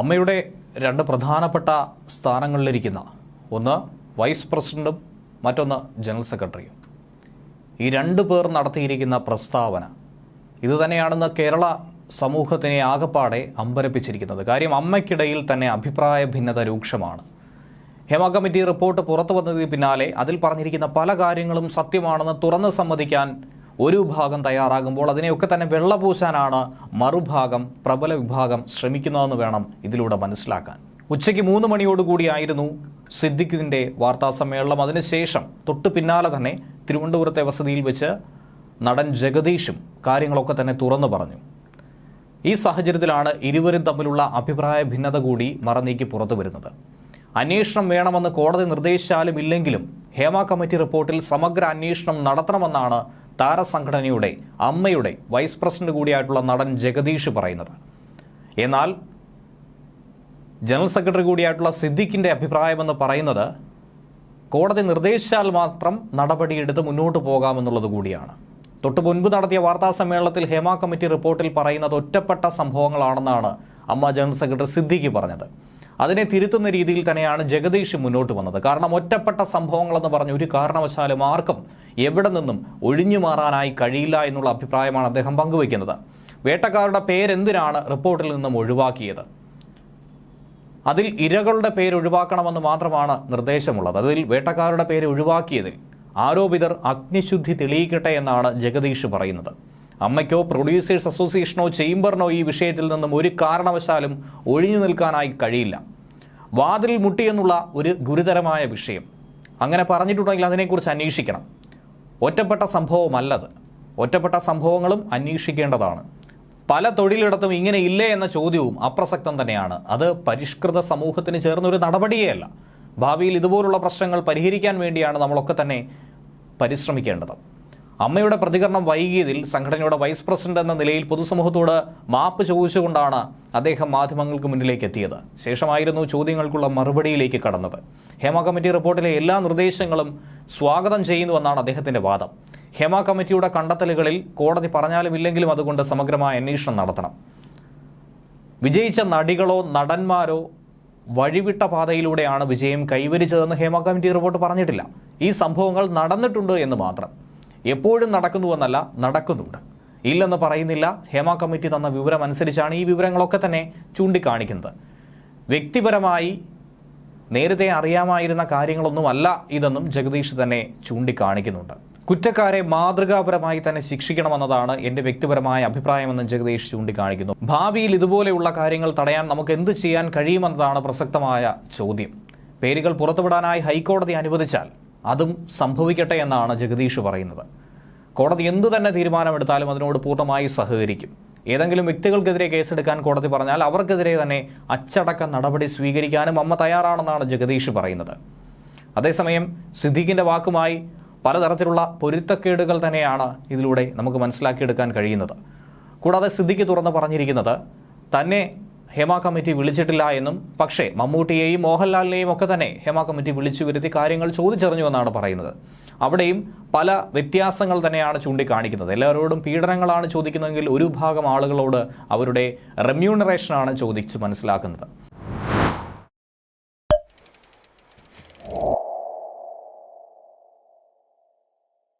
അമ്മയുടെ രണ്ട് പ്രധാനപ്പെട്ട സ്ഥാനങ്ങളിലിരിക്കുന്ന ഒന്ന് വൈസ് പ്രസിഡന്റും മറ്റൊന്ന് ജനറൽ സെക്രട്ടറിയും. ഈ രണ്ടു പേർ നടത്തിയിരിക്കുന്ന പ്രസ്താവന ഇത് തന്നെയാണെന്ന് കേരള സമൂഹത്തിനെ ആകപ്പാടെ അമ്പരപ്പിച്ചിരിക്കുന്നത്. കാര്യം അമ്മയ്ക്കിടയിൽ തന്നെ അഭിപ്രായ ഭിന്നത രൂക്ഷമാണ്. ഹേമ കമ്മിറ്റി റിപ്പോർട്ട് പുറത്തു വന്നതിന് പിന്നാലെ അതിൽ പറഞ്ഞിരിക്കുന്ന പല കാര്യങ്ങളും സത്യമാണെന്ന് തുറന്ന് സമ്മതിക്കാൻ ഒരു വിഭാഗം തയ്യാറാകുമ്പോൾ അതിനെയൊക്കെ തന്നെ വെള്ളപൂശാനാണ് മറുഭാഗം പ്രബല വിഭാഗം ശ്രമിക്കുന്നതെന്ന് വേണം ഇതിലൂടെ മനസ്സിലാക്കാൻ. ഉച്ചയ്ക്ക് മൂന്ന് മണിയോടുകൂടിയായിരുന്നു സിദ്ദിഖിന്റെ വാർത്താ സമ്മേളനം. അതിനുശേഷം തൊട്ടു പിന്നാലെ തന്നെ തിരുവനന്തപുരത്തെ വസതിയിൽ വെച്ച് നടൻ ജഗദീഷും കാര്യങ്ങളൊക്കെ തന്നെ തുറന്നു പറഞ്ഞു. ഈ സാഹചര്യത്തിലാണ് ഇരുവരും തമ്മിലുള്ള അഭിപ്രായ ഭിന്നത കൂടി മറനീക്കി പുറത്തു വരുന്നത്. അന്വേഷണം വേണമെന്ന് കോടതി നിർദ്ദേശിച്ചാലും ഇല്ലെങ്കിലും ഹേമ കമ്മിറ്റി റിപ്പോർട്ടിൽ സമഗ്ര അന്വേഷണം നടത്തണമെന്നാണ് താരസംഘടനയുടെ അമ്മയുടെ വൈസ് പ്രസിഡന്റ് കൂടിയായിട്ടുള്ള നടൻ ജഗദീഷ് പറയുന്നത്. എന്നാൽ ജനറൽ സെക്രട്ടറി കൂടിയായിട്ടുള്ള സിദ്ദിഖിന്റെ അഭിപ്രായമെന്ന് പറയുന്നത് കോടതി നിർദ്ദേശിച്ചാൽ മാത്രം നടപടിയെടുത്ത് മുന്നോട്ട് പോകാമെന്നുള്ളത് കൂടിയാണ്. തൊട്ടു മുൻപ് നടത്തിയ വാർത്താ സമ്മേളനത്തിൽ ഹേമ കമ്മിറ്റി റിപ്പോർട്ടിൽ പറയുന്നത് ഒറ്റപ്പെട്ട സംഭവങ്ങളാണെന്നാണ് അമ്മ ജനറൽ സെക്രട്ടറി സിദ്ദിഖി പറഞ്ഞത്. അതിനെ തിരുത്തുന്ന രീതിയിൽ തന്നെയാണ് ജഗദീഷ് മുന്നോട്ട് വന്നത്. കാരണം ഒറ്റപ്പെട്ട സംഭവങ്ങളെന്ന് പറഞ്ഞ് ഒരു കാരണവശാലും ആർക്കും എവിടെ നിന്നും ഒഴിഞ്ഞു മാറാനായി കഴിയില്ല എന്നുള്ള അഭിപ്രായമാണ് അദ്ദേഹം പങ്കുവയ്ക്കുന്നത്. വേട്ടക്കാരുടെ പേരെന്തിനാണ് റിപ്പോർട്ടിൽ നിന്നും ഒഴിവാക്കിയത്? അതിൽ ഇരകളുടെ പേര് ഒഴിവാക്കണമെന്ന് മാത്രമാണ് നിർദ്ദേശമുള്ളത്. അതിൽ വേട്ടക്കാരുടെ പേര് ഒഴിവാക്കിയതിൽ ആരോപിതർ അഗ്നിശുദ്ധി തെളിയിക്കട്ടെ എന്നാണ് ജഗദീഷ് പറയുന്നത്. അമ്മയ്ക്കോ പ്രൊഡ്യൂസേഴ്സ് അസോസിയേഷനോ ചേംബറിനോ ഈ വിഷയത്തിൽ നിന്നും ഒരു കാരണവശാലും ഒഴിഞ്ഞു നിൽക്കാനായി കഴിയില്ല. വാതിൽ മുട്ടിയെന്നുള്ള ഒരു ഗുരുതരമായ വിഷയം. അങ്ങനെ പറഞ്ഞിട്ടുണ്ടെങ്കിൽ അതിനെക്കുറിച്ച് അന്വേഷിക്കണം. ഒറ്റപ്പെട്ട സംഭവമല്ലത്. ഒറ്റപ്പെട്ട സംഭവങ്ങളും അന്വേഷിക്കേണ്ടതാണ്. പല തൊഴിലിടത്തും ഇങ്ങനെ ഇല്ലേ എന്ന ചോദ്യവും അപ്രസക്തം തന്നെയാണ്. അത് പരിഷ്കൃത സമൂഹത്തിന് ചേർന്നൊരു നടപടിയേ ഭാവിയിൽ ഇതുപോലുള്ള പ്രശ്നങ്ങൾ പരിഹരിക്കാൻ വേണ്ടിയാണ് നമ്മളൊക്കെ തന്നെ പരിശ്രമിക്കേണ്ടത്. അമ്മയുടെ പ്രതികരണം വൈകിയതിൽ സംഘടനയുടെ വൈസ് പ്രസിഡന്റ് എന്ന നിലയിൽ പൊതുസമൂഹത്തോട് മാപ്പ് ചോദിച്ചുകൊണ്ടാണ് അദ്ദേഹം മാധ്യമങ്ങൾക്ക് മുന്നിലേക്ക് എത്തിയത്. ശേഷമായിരുന്നു ചോദ്യങ്ങൾക്കുള്ള മറുപടിയിലേക്ക് കടന്നത്. ഹേമ കമ്മിറ്റി റിപ്പോർട്ടിലെ എല്ലാ നിർദ്ദേശങ്ങളും സ്വാഗതം ചെയ്യുന്നുവെന്നാണ് അദ്ദേഹത്തിന്റെ വാദം. ഹേമ കമ്മിറ്റിയുടെ കണ്ടെത്തലുകളിൽ കോടതി പറഞ്ഞാലും ഇല്ലെങ്കിലും അതുകൊണ്ട് സമഗ്രമായ അന്വേഷണം നടത്തണം. വിജയിച്ച നടികളോ നടന്മാരോ വഴിവിട്ട പാതയിലൂടെയാണ് വിജയം കൈവരിച്ചതെന്ന് ഹേമ കമ്മിറ്റി റിപ്പോർട്ട് പറഞ്ഞിട്ടില്ല. ഈ സംഭവങ്ങൾ നടന്നിട്ടുണ്ട് എന്ന് മാത്രം. എപ്പോഴും നടക്കുന്നുവെന്നല്ല നടക്കുന്നുണ്ട്. ഇല്ലെന്ന് പറയുന്നില്ല. ഹേമ കമ്മിറ്റി തന്ന വിവരം അനുസരിച്ചാണ് ഈ വിവരങ്ങളൊക്കെ തന്നെ ചൂണ്ടിക്കാണിക്കുന്നത്. വ്യക്തിപരമായി നേരത്തെ അറിയാമായിരുന്ന കാര്യങ്ങളൊന്നുമല്ല ഇതെന്നും ജഗദീഷ് തന്നെ ചൂണ്ടിക്കാണിക്കുന്നുണ്ട്. കുറ്റക്കാരെ മാതൃകാപരമായി തന്നെ ശിക്ഷിക്കണമെന്നതാണ് എന്റെ വ്യക്തിപരമായ അഭിപ്രായമെന്നും ജഗദീഷ് ചൂണ്ടിക്കാണിക്കുന്നു. ഭാവിയിൽ ഇതുപോലെയുള്ള കാര്യങ്ങൾ തടയാൻ നമുക്ക് എന്ത് ചെയ്യാൻ കഴിയുമെന്നതാണ് പ്രസക്തമായ ചോദ്യം. പേരുകൾ പുറത്തുവിടാനായി ഹൈക്കോടതി അനുവദിച്ചാൽ അതും സംഭവിക്കട്ടെ എന്നാണ് ജഗദീഷ് പറയുന്നത്. കോടതി എന്തു തന്നെ തീരുമാനമെടുത്താലും അതിനോട് പൂർണമായി സഹകരിക്കും. ഏതെങ്കിലും വ്യക്തികൾക്കെതിരെ കേസെടുക്കാൻ കോടതി പറഞ്ഞാൽ അവർക്കെതിരെ തന്നെ അച്ചടക്ക നടപടി സ്വീകരിക്കാനും അമ്മ തയ്യാറാണെന്നാണ് ജഗദീഷ് പറയുന്നത്. അതേസമയം സിദ്ദീഖിന്റെ വാക്കുമായി പലതരത്തിലുള്ള പൊരുത്തക്കേടുകൾ തന്നെയാണ് ഇതിലൂടെ നമുക്ക് മനസ്സിലാക്കിയെടുക്കാൻ കഴിയുന്നത്. കൂടാതെ സിദ്ദിഖ് തുറന്ന് പറഞ്ഞിരിക്കുന്നത് തന്നെ ഹേമ കമ്മിറ്റി വിളിച്ചിട്ടില്ല എന്നും പക്ഷേ മമ്മൂട്ടിയെയും മോഹൻലാലിനെയും ഒക്കെ തന്നെ ഹേമ കമ്മിറ്റി വിളിച്ചു വരുത്തി കാര്യങ്ങൾ ചോദിച്ചറിഞ്ഞു എന്നാണ് പറയുന്നത്. അവിടെയും പല വ്യത്യാസങ്ങൾ തന്നെയാണ് ചൂണ്ടിക്കാണിക്കുന്നത്. എല്ലാവരോടും പീഡനങ്ങളാണ് ചോദിക്കുന്നതെങ്കിൽ ഒരു ഭാഗം ആളുകളോട് അവരുടെ റെമ്യൂണറേഷനാണ് ചോദിച്ചു മനസ്സിലാക്കുന്നത്.